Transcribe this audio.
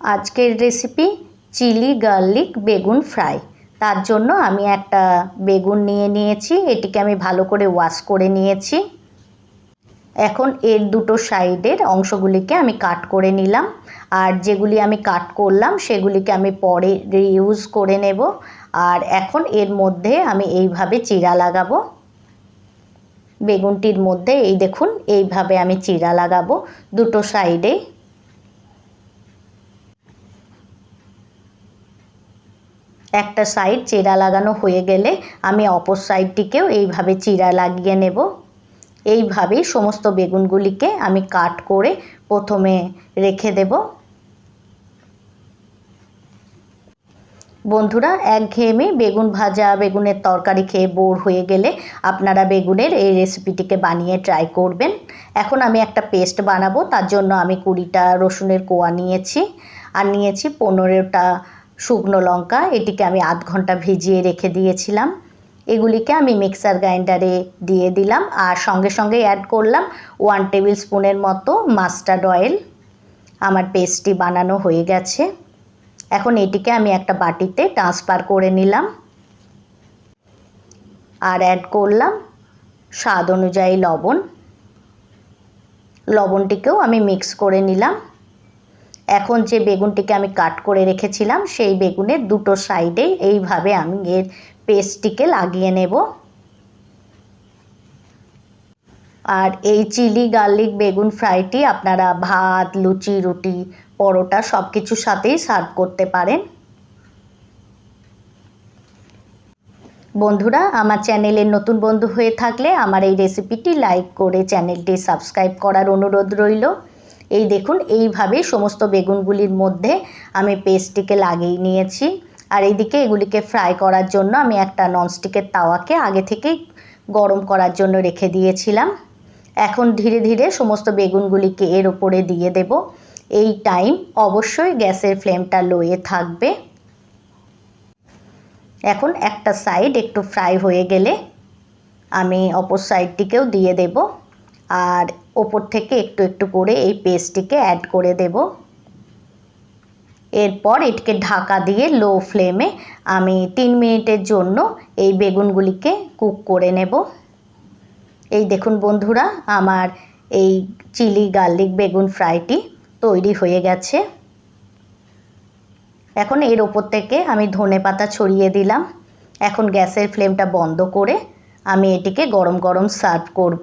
আজকের recipe chilli garlic বেগুন fry তার জন্য আমি একটা বেগুন নিয়ে নিয়েছি, এটিকে আমি ভালো করে ওয়াশ করে নিয়েছি। এখন এর দুটো সাইডের অংশগুলিকে আমি কাট করে নিলাম। আর যেগুলি আমি কাট করলাম, সেগুলিকে আমি পরে রিউজ করে নেব। আর এখন এর মধ্যে আমি এইভাবে চিরা লাগাবো। বেগুনটির মধ্যে এই দেখুন, এইভাবে আমি চিরা লাগাবো দুটো সাইডে। একটা সাইড চিরা লাগানো হয়ে গেলে আমি অপর সাইডটিকেও এইভাবে চিরা লাগিয়ে নেব। এইভাবেই সমস্ত বেগুনগুলিকে আমি কাট করে প্রথমে রেখে দেব। বন্ধুরা, একঘেয়েমি বেগুন ভাজা, বেগুনের তরকারি খেয়ে বোর হয়ে গেলে আপনারা বেগুনের এই রেসিপিটিকে বানিয়ে ট্রাই করবেন। এখন আমি একটা পেস্ট বানাবো, তার জন্য আমি কুড়িটা রসুনের কোয়া নিয়েছি। আর নিয়েছি পনেরোটা শুকনো লঙ্কা, এটিকে আমি আধ ঘণ্টা ভিজিয়ে রেখে দিয়েছিলাম। এগুলিকে আমি মিক্সার গ্রাইন্ডারে দিয়ে দিলাম আর সঙ্গে সঙ্গে অ্যাড করলাম ওয়ান টেবিল স্পুনের মতো মাস্টার্ড অয়েল আমার পেস্টটি বানানো হয়ে গেছে। এখন এটিকে আমি একটা বাটিতে ট্রান্সফার করে নিলাম। আর অ্যাড করলাম স্বাদ অনুযায়ী লবণ। লবণটিকেও আমি মিক্স করে নিলাম। এখন যে বেগুনটিকে আমি কাট করে রেখেছিলাম, সেই বেগুনের দুটো সাইডে এইভাবে আমি এর পেস্টটিকে লাগিয়ে নেব। আর এই চিলি গার্লিক বেগুন ফ্রাইটি আপনারা ভাত, লুচি, রুটি, পরোটা সব কিছুর সাথেই সার্ভ করতে পারেন। বন্ধুরা, আমার চ্যানেলের নতুন বন্ধু হয়ে থাকলে আমার এই রেসিপিটি লাইক করে চ্যানেলটি সাবস্ক্রাইব করার অনুরোধ রইল। এই দেখুন এইভাবে সমস্ত বেগুনগুলির মধ্যে আমি পেস্টটিকে লাগিয়ে নিয়েছি। আর এইদিকে এগুলিকে ফ্রাই করার জন্য আমি একটা ননস্টিকের তাওয়াকে আগে থেকেই গরম করার জন্য রেখে দিয়েছিলাম। এখন ধীরে ধীরে সমস্ত বেগুনগুলিকে এর ওপরে দিয়ে দেব। এই টাইম অবশ্যই গ্যাসের ফ্লেমটা লোয়ে থাকবে। এখন একটা সাইড একটু ফ্রাই হয়ে গেলে আমি অপর সাইডটিকেও দিয়ে দেব। আর ওপর থেকে একটু একটু করে এই পেস্টটিকে অ্যাড করে দেব। এরপর এটিকে ঢাকা দিয়ে লো ফ্লেমে আমি তিন মিনিটের জন্য এই বেগুনগুলিকে কুক করে নেব। এই দেখুন বন্ধুরা, আমার এই চিলি গার্লিক বেগুন ফ্রাইটি তৈরি হয়ে গেছে। এখন এর ওপর থেকে আমি ধনে পাতা ছড়িয়ে দিলাম। এখন গ্যাসের ফ্লেমটা বন্ধ করে আমি এটিকে গরম গরম সার্ভ করব।